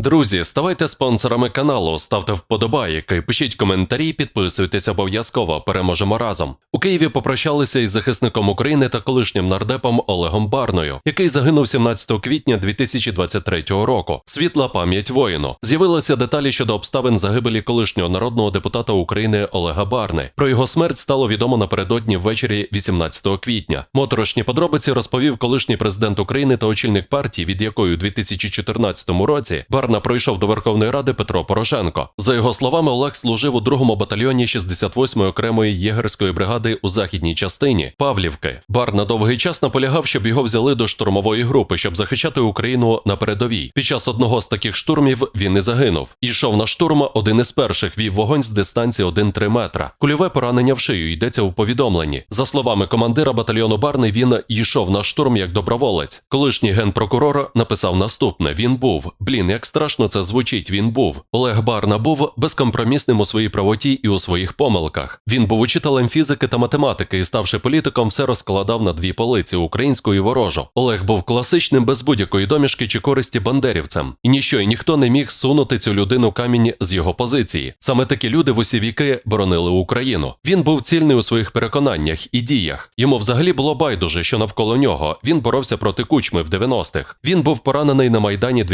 Друзі, ставайте спонсорами каналу, ставте вподобайки, пишіть коментарі, підписуйтесь обов'язково. Переможемо разом. У Києві попрощалися із захисником України та колишнім нардепом Олегом Барною, який загинув 17 квітня 2023 року. Світла пам'ять воїну. З'явилися деталі щодо обставин загибелі колишнього народного депутата України Олега Барни. Про його смерть стало відомо напередодні ввечері 18 квітня. Моторошні подробиці розповів колишній президент України та очільник партії, від якої у 2014 році Барна пройшов до Верховної Ради Петро Порошенко. За його словами, Олег служив у другому батальйоні 68-ї окремої єгерської бригади у західній частині Павлівки. Барна довгий час наполягав, щоб його взяли до штурмової групи, щоб захищати Україну на передовій. Під час одного з таких штурмів він і загинув. Йшов на штурм один із перших вів вогонь з дистанції 1-3 метра. Кульове поранення в шию йдеться у повідомленні. За словами командира батальйону Барни, він йшов на штурм як доброволець. Колишній генпрокурор написав наступне: він був. Блін, як страшно це звучить. Він був. Олег Барна був безкомпромісним у своїй правоті і у своїх помилках. Він був учителем фізики та математики і, ставши політиком, все розкладав на дві полиці українську і ворожу. Олег був класичним без будь-якої домішки чи користі бандерівцем, і ніщо і ніхто не міг сунути цю людину камінь з його позиції. Саме такі люди в усі віки боронили Україну. Він був цільний у своїх переконаннях і діях. Йому взагалі було байдуже, що навколо нього він боровся проти кучми в 90-х. Він був поранений на майдані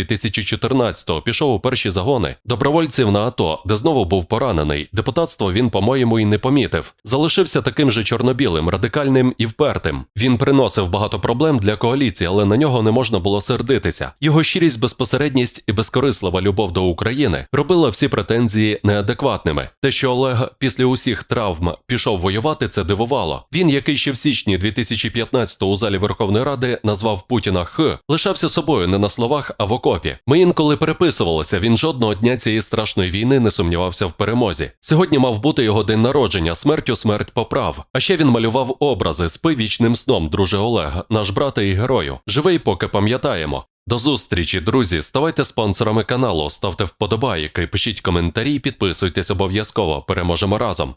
2014-го, пішов у перші загони добровольців на АТО, де знову був поранений. Депутатство він, по-моєму, і не помітив. Залишився таким же чорнобілим, радикальним і впертим. Він приносив багато проблем для коаліції, але на нього не можна було сердитися. Його щирість, безпосередність і безкорислива любов до України робила всі претензії неадекватними. Те, що Олег після усіх травм пішов воювати, це дивувало. Він, який ще в січні 2015-го у залі Верховної Ради назвав Путіна Х, лишався собою не на словах, а в окопі. Ми інколи переписувалися. Він жодного дня цієї страшної війни не сумнівався в перемозі. Сьогодні мав бути його день народження, смертю смерть поправ. А ще він малював образи спи вічним сном, друже Олег, наш брат і герою. Живий, поки пам'ятаємо. До зустрічі, друзі. Ставайте спонсорами каналу, ставте вподобайки, пишіть коментарі, підписуйтесь обов'язково. Переможемо разом.